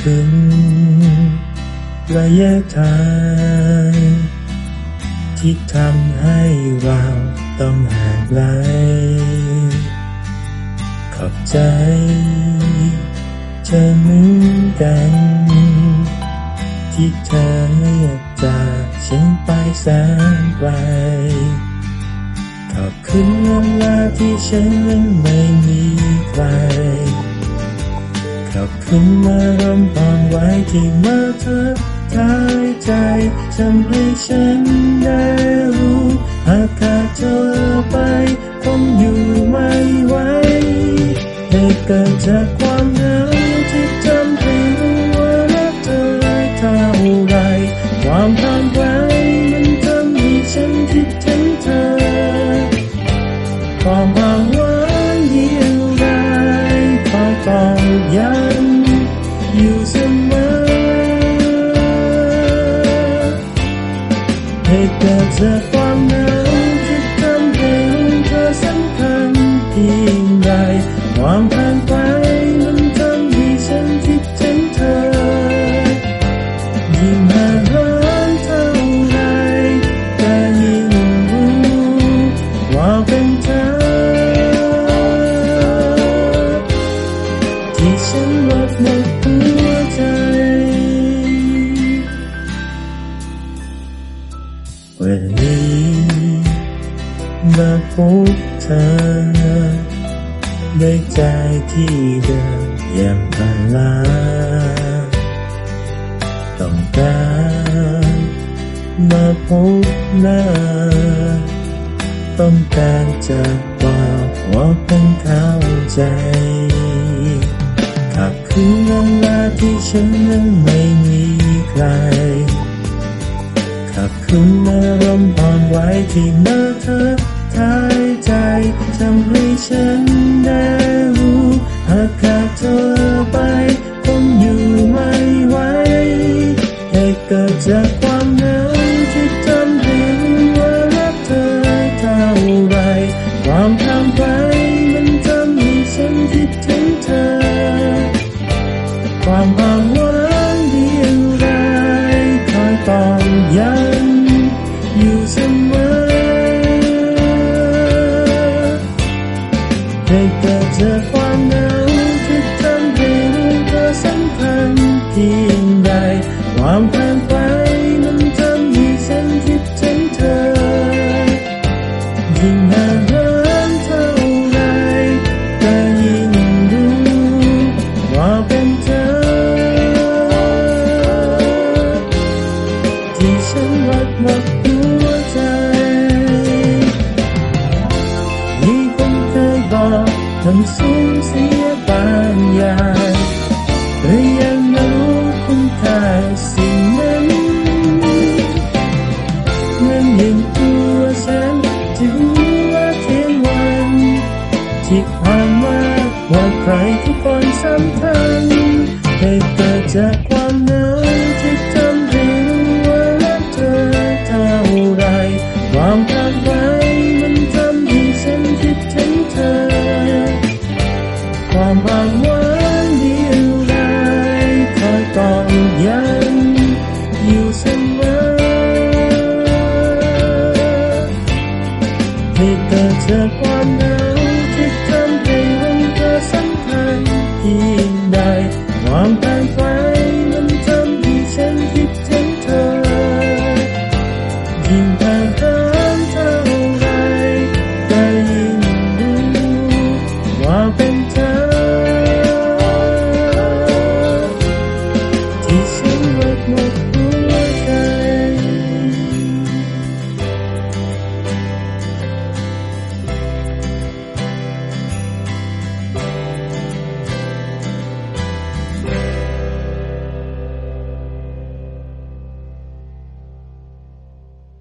ถึงระยะทางที่ทำให้เราต้องห่างไกลขอบใจเธอเหมือนกัน ที่เธออยากจากฉันไปแสนไกลขอบคุณเวลาที่ฉันนั้นไม่มีใคร ขอบคุณมารมณ์อ่อนไว้ที่มาเธอทายใจทำให้ฉันได้รู้หากขาดเธอไปคงอยู่ไม่ไหวให้เกิดจากความำอยู่เสมอให้เกิดจากความ มาพบเธอด้วยใจที่เดิมยังพันลาต้องการมาพบหน้า ต้องการจะบอกว่าเป็นเข้าใจขับคืนเวลาที่ฉันนั้นไม่มีใคร ขับคืนอารมณ์อ่อนไหวที่เมาเธอทายใจทำให้ฉันได้รู้หากขาดเธอไปคงอยู่ไม่ไหวให้เกิดจากความเหงาที่ทำให้ว่ารักเธอเท่าไรความห่างไกลมันทำให้ฉันคิดถึงเธอ ความห่างหวานเดียวดายคอยตอกย้ำ ให้เกิดจากความเหงาที่ทำให้รู้เธอสำคัญเพียงใดความห่างไทำสูญเสียบางอย่างแต่ยังรู้คุณค่าสิ่งนั้นนั่นยังตัวฉันจะรู้ว่าเทียนวันที่ผ่านมาว่าใครทุกคนสำคัญให้เกิดจาก ความห่างหวานเดียวดายคอยตอกย้ำอยู่